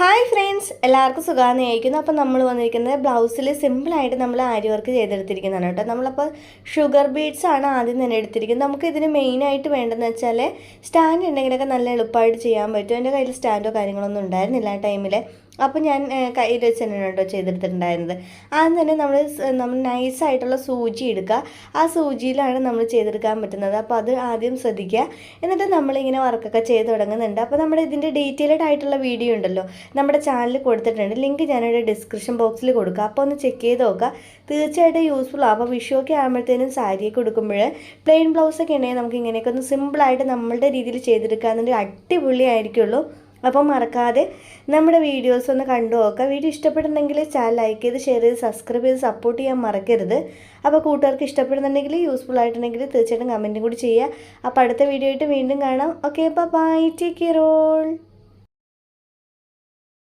Hi friends എല്ലാവർക്കും സുഖമാണെന്ന് ചോദിക്കുന്നു അപ്പോൾ നമ്മൾ വന്നിരിക്കുന്നത് ബ്ലൗസിൽ സിമ്പിളായിട്ട് നമ്മൾ ആരി വർക്ക് ചെയ്തെടുത്തിരിക്കുന്നതാണ് കേട്ടോ. നമ്മളപ്പോൾ ഷുഗർ ബീഡ്സ് ആണ് ആദ്യം തന്നെ എടുത്തിരിക്കുന്നത്. നമുക്ക് ഇതിന് മെയിനായിട്ട് വേണ്ടതെന്ന് വെച്ചാൽ സ്റ്റാൻഡ് ഉണ്ടെങ്കിലൊക്കെ നല്ല എളുപ്പമായിട്ട് ചെയ്യാൻ പറ്റും. എന്റെ കയ്യിൽ സ്റ്റാൻഡോ കാര്യങ്ങളൊന്നും ഉണ്ടായിരുന്നില്ല ആ ടൈമിൽ അപ്പോൾ ഞാൻ കയ്യിൽ വെച്ച് തന്നെയാണ് കേട്ടോ ചെയ്തെടുത്തിട്ടുണ്ടായിരുന്നത്. ആദ്യം തന്നെ നമ്മൾ നമ്മൾ നൈസായിട്ടുള്ള സൂചി എടുക്കുക ആ സൂചിയിലാണ് നമ്മൾ ചെയ്തെടുക്കാൻ പറ്റുന്നത്. അപ്പോൾ അത് ആദ്യം ശ്രദ്ധിക്കുക. എന്നിട്ട് നമ്മളിങ്ങനെ വർക്കൊക്കെ ചെയ്ത് തുടങ്ങുന്നുണ്ട്. അപ്പോൾ നമ്മുടെ ഇതിന്റെ ഡീറ്റെയിൽഡ് ആയിട്ടുള്ള വീഡിയോ ഉണ്ടല്ലോ. നമ്മുടെ ചാനലിൽ കൊടുത്തിട്ടുണ്ട്. ലിങ്ക് ഞാനിവിടെ ഡിസ്ക്രിപ്ഷൻ ബോക്സിൽ കൊടുക്കുക അപ്പോൾ ഒന്ന് ചെക്ക് ചെയ്ത് നോക്കുക. തീർച്ചയായിട്ടും യൂസ്ഫുൾ ആവും. അപ്പോൾ വിഷുവൊക്കെ ആകുമ്പോഴത്തേനും സാരിയൊക്കെ കൊടുക്കുമ്പോൾ പ്ലെയിൻ ബ്ലൗസൊക്കെ ഉണ്ടെങ്കിൽ നമുക്ക് ഇങ്ങനെയൊക്കെ ഒന്ന് സിമ്പിളായിട്ട് നമ്മളുടെ രീതിയിൽ ചെയ്തെടുക്കാമെന്നുണ്ടെങ്കിൽ അടിപൊളിയായിരിക്കുള്ളൂ. അപ്പോൾ മറക്കാതെ നമ്മുടെ വീഡിയോസ് ഒന്ന് കണ്ടു നോക്കുക. വീഡിയോ ഇഷ്ടപ്പെടുന്നെങ്കിൽ ചാനൽ ലൈക്ക് ചെയ്ത് ഷെയർ ചെയ്ത് സബ്സ്ക്രൈബ് ചെയ്ത് സപ്പോർട്ട് ചെയ്യാൻ മറക്കരുത്. അപ്പോൾ കൂട്ടുകാർക്ക് ഇഷ്ടപ്പെടുന്നുണ്ടെങ്കിൽ യൂസ്ഫുൾ ആയിട്ടുണ്ടെങ്കിൽ തീർച്ചയായിട്ടും കമന്റും കൂടി ചെയ്യുക. അപ്പോൾ അടുത്ത വീഡിയോ ആയിട്ട് വീണ്ടും കാണാം. ഓക്കെ അപ്പോൾ ബൈ ടേക്ക് കെയർ ഓൾ